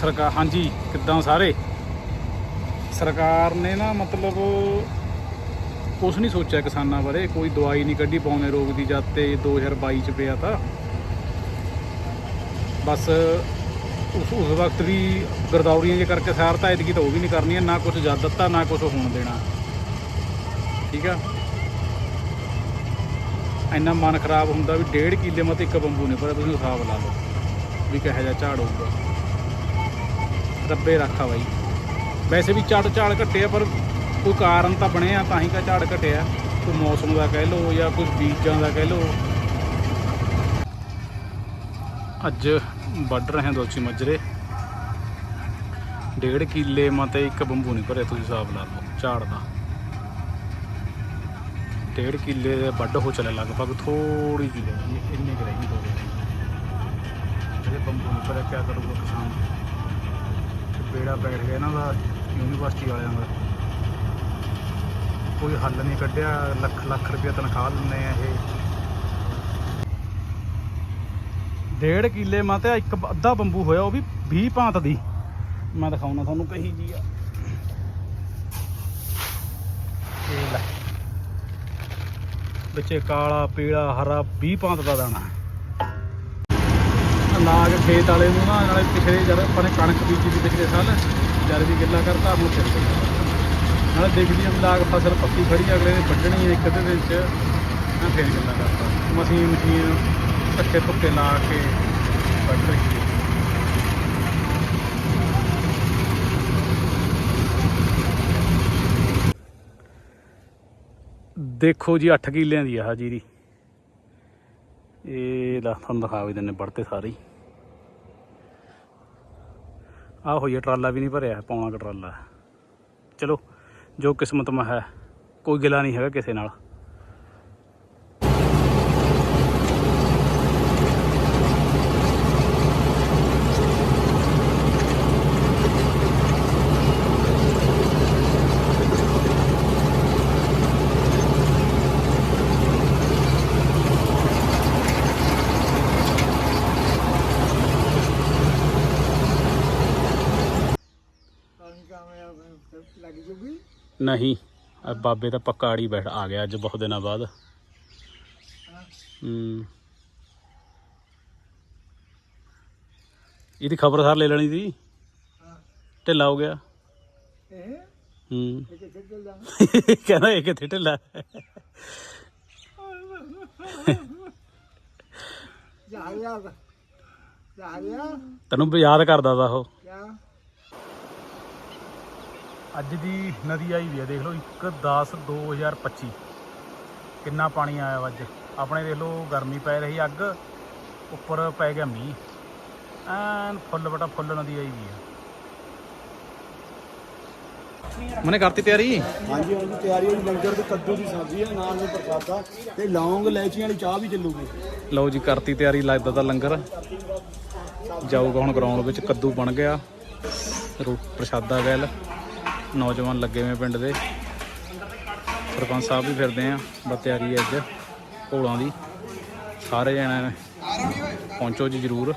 ਸਰਕਾਰ ਹਾਂਜੀ, ਕਿੱਦਾਂ ਸਾਰੇ? ਸਰਕਾਰ ਨੇ ਨਾ ਮਤਲਬ ਕੁਝ ਨਹੀਂ ਸੋਚਿਆ ਕਿਸਾਨਾਂ ਬਾਰੇ, ਕੋਈ ਦਵਾਈ ਨਹੀਂ ਕੱਢੀ ਪੌਣੇ ਰੋਗ ਦੀ, ਜਦ ਤੇ 2022 ਚ ਪਿਆ ਤਾਂ। ਬਸ ਉਸ ਉਸ ਵਕਤ ਵੀ ਗਰਦੌਰੀਆਂ ਜੇ ਕਰਕੇ ਸਾਰ ਤਾਂ ਐਤਕੀ ਤਾਂ ਉਹ ਵੀ ਨਹੀਂ ਕਰਨੀਆਂ, ਨਾ ਕੁਝ ਜਦ ਦਿੱਤਾ, ਨਾ ਕੁਝ ਹੋਣ ਦੇਣਾ। ਠੀਕ ਆ? ਇੰਨਾ ਮਨ ਖਰਾਬ ਹੁੰਦਾ ਵੀ ਡੇਢ ਕਿੱਲੇ ਮਤ ਇੱਕ ਬੰਬੂ ਨੇ, ਪਰ ਤੁਸੀਂ ਹਿਸਾਬ ਲਾ ਲਓ ਵੀ ਕਿਹੋ ਜਿਹਾ ਝਾੜ ਹੋਊਗਾ। ਰੱਬੇ ਰੱਖਾ ਬਾਈ। ਵੈਸੇ ਵੀ ਝਾੜ ਝਾੜ ਘਟਿਆ ਪਰ ਕੋਈ ਕਾਰਨ ਤਾਂ ਬਣਿਆ ਤਾਂ ਹੀ ਕਾ ਝਾੜ ਘਟਿਆ ਕੋਈ ਮੌਸਮ ਦਾ ਕਹਿ ਲੋ ਜਾਂ ਕੁਝ ਬੀਜਾਂ ਦਾ ਕਹਿ ਲਓ। ਅੱਜ ਵੱਢ ਰਹੇ ਹਾਂ ਦੋਚੀ ਮੱਜਰੇ। ਡੇਢ ਕਿੱਲੇ ਮਤੇ ਇੱਕ ਬੰਬੂ ਨਹੀਂ ਭਰਿਆ, ਤੁਸੀਂ ਹਿਸਾਬ ਲਾ ਲਓ ਝਾੜ ਦਾ। ਡੇਢ ਕਿੱਲੇ ਦੇ ਵੱਢ ਹੋ ਚੱਲੇ ਲਗਭਗ ਥੋੜੀ ਜਿਹੀ ਰਹਿ ਗਈ ਇੰਨੇ ਕੁ ਰਹਿ ਗਈ ਦੋ ਜਿਹੜੇ ਬੰਬੂ ਨਹੀਂ ਭਰਿਆ, ਕਿਆ ਕਰੂਗਾ ਕਿਸਾਨ? ਬੇੜਾ ਬੈਠ ਗਿਆ ਇਹਨਾਂ ਦਾ ਯੂਨੀਵਰਸਿਟੀ ਵਾਲਿਆਂ ਦਾ। ਕੋਈ ਹੱਲ ਨਹੀਂ ਕੱਢਿਆ, ਲੱਖ ਲੱਖ ਰੁਪਏ ਤਨਖਾਹ ਲੈਂਦੇ ਆ ਇਹ। ਡੇਢ ਕਿੱਲੇ ਮਾ ਤੇ ਇੱਕ ਅੱਧਾ ਬੰਬੂ ਹੋਇਆ, ਉਹ ਵੀ 20 ਭਾਂਤ ਦੀ। ਮੈਂ ਦਿਖਾਉਣਾ ਤੁਹਾਨੂੰ ਕਹੀ ਜੀ ਆ। ਇਹ ਲੈ। ਵਿੱਚੇ ਕਾਲਾ, ਪੀਲਾ, ਹਰਾ 20 ਭਾਂਤ ਦਾ ਦਾਣਾ। ਅਨਾਜ ਖੇਤ ਵਾਲੇ ਨੂੰ ਨਾ ਨਾਲੇ ਪਿਛਲੇ ਜਦ ਆਪਾਂ ਨੇ ਕਣਕ ਬੀਜੀ ਸੀ ਪਿਛਲੇ ਸਾਲ ਜਦ ਵੀ ਗਿੱਲਾ ਕਰਤਾ ਹੁਣ ਫਿਰ ਗਿੱਲਾ ਨਾਲੇ ਦੇਖਦੀ ਆ ਵੀ ਲਾਗ ਫਸਲ ਪੱਕੀ ਖੜੀ ਆ, ਅਗਲੇ ਨੇ ਵੱਢਣੀ ਹੈ ਇੱਕ ਅੱਧੇ ਦਿਨ ਚ ਮੈਂ ਫੇਰ ਗਿੱਲਾ ਕਰਤਾ। ਮਸ਼ੀਨ ਮਸ਼ੀਨ ਧੱਕੇ ਧੁੱਕੇ ਲਾ ਕੇ ਵੱਢ ਰਹੀ ਹੈ ਦੇਖੋ ਜੀ 8 ਕਿੱਲਿਆਂ ਦੀ ਆ ਜੀਰੀ। ਇਹ ਲਾ ਤੁਹਾਨੂੰ ਦਿਖਾ ਵੀ ਦਿੰਨੇ ਵੜਤੇ ਸਾਰੇ ਹੀ। ਆ ਹੋਈ ਆ, ਟਰਾਲਾ ਵੀ ਨਹੀਂ ਭਰਿਆ ਪੌਣਾ ਕ ਟਰਾਲਾ। ਚਲੋ ਜੋ ਕਿਸਮਤ ਮਾ ਹੈ ਕੋਈ ਗਿਲਾ ਨਹੀਂ ਹੈਗਾ ਕਿਸੇ ਨਾਲ। ਨਹੀਂ ਆ ਬਾਬੇ ਦਾ ਪੱਕਾ ਆੜੀ ਬੈਠ ਆ ਗਿਆ ਅੱਜ ਬਹੁਤ ਦਿਨਾਂ ਬਾਅਦ। ਹੂੰ। ਇਹਦੀ ਖਬਰ ਸਾਰ ਲੈ ਲੈਣੀ ਸੀ? ਢਿੱਲਾ ਹੋ ਗਿਆ। ਹੂੰ? ਕਹਿੰਦਾ ਇਹ ਕਿੱਥੇ ਢਿੱਲਾ। ਜਾ ਰਿਹਾ ਜਾ ਰਿਹਾ ਤੈਨੂੰ ਯਾਦ ਕਰਦਾ ਤਾ ਉਹ। ਅੱਜ ਦੀ ਨਦੀ ਆਈ ਵੀ ਆ ਦੇਖ ਲਓ 1 10 2025 ਕਿੰਨਾ ਪਾਣੀ ਆਇਆ ਵਾ ਅੱਜ। ਆਪਣੇ ਦੇਖ ਲਓ ਗਰਮੀ ਪੈ ਰਹੀ ਅੱਗ ਉੱਪਰ ਪੈ ਗਿਆ ਮੀਂਹ। ਐਨ ਫੁੱਲ ਬਟਾ ਫੁੱਲ ਨਦੀ ਆਈ ਵੀ ਆ। ਮਨੇ ਕਰਤੀ ਤਿਆਰੀ? ਹਾਂਜੀ ਹਾਂਜੀ ਤਿਆਰੀ ਹੋਈ। ਲੰਗਰ ਤੇ ਕੱਦੂ ਦੀ ਸਬਜ਼ੀ ਹੈ ਨਾਲ ਨੂੰ ਪ੍ਰਸਾਦਾ। ਤੇ ਲੌਂਗ ਇਲਾਇਚੀਆਂ ਵਾਲੀ ਚਾਹ ਵੀ ਚੱਲੂਗੀ। ਲਓ ਜੀ ਕਰਤੀ ਤਿਆਰੀ ਲੱਗਦਾ ਤਾਂ ਲੰਗਰ। ਜਾਊਗਾ ਹੁਣ ਗਰਾਊਂਡ ਵਿੱਚ ਕੱਦੂ ਬਣ ਗਿਆ। ਰੋ ਪ੍ਰਸ਼ਾਦਾ ਵੈਲ। ਨੌਜਵਾਨ ਲੱਗੇ ਹੋਏ ਪਿੰਡ ਦੇ। ਸਰਪੰਚ ਸਾਹਿਬ ਵੀ ਫਿਰਦੇ ਆ, ਬਸ ਤਿਆਰੀ ਅੱਜ ਘੋਲਾਂ ਦੀ। ਸਾਰੇ ਜਣੇ ਪਹੁੰਚੋ ਜੀ ਜ਼ਰੂਰ।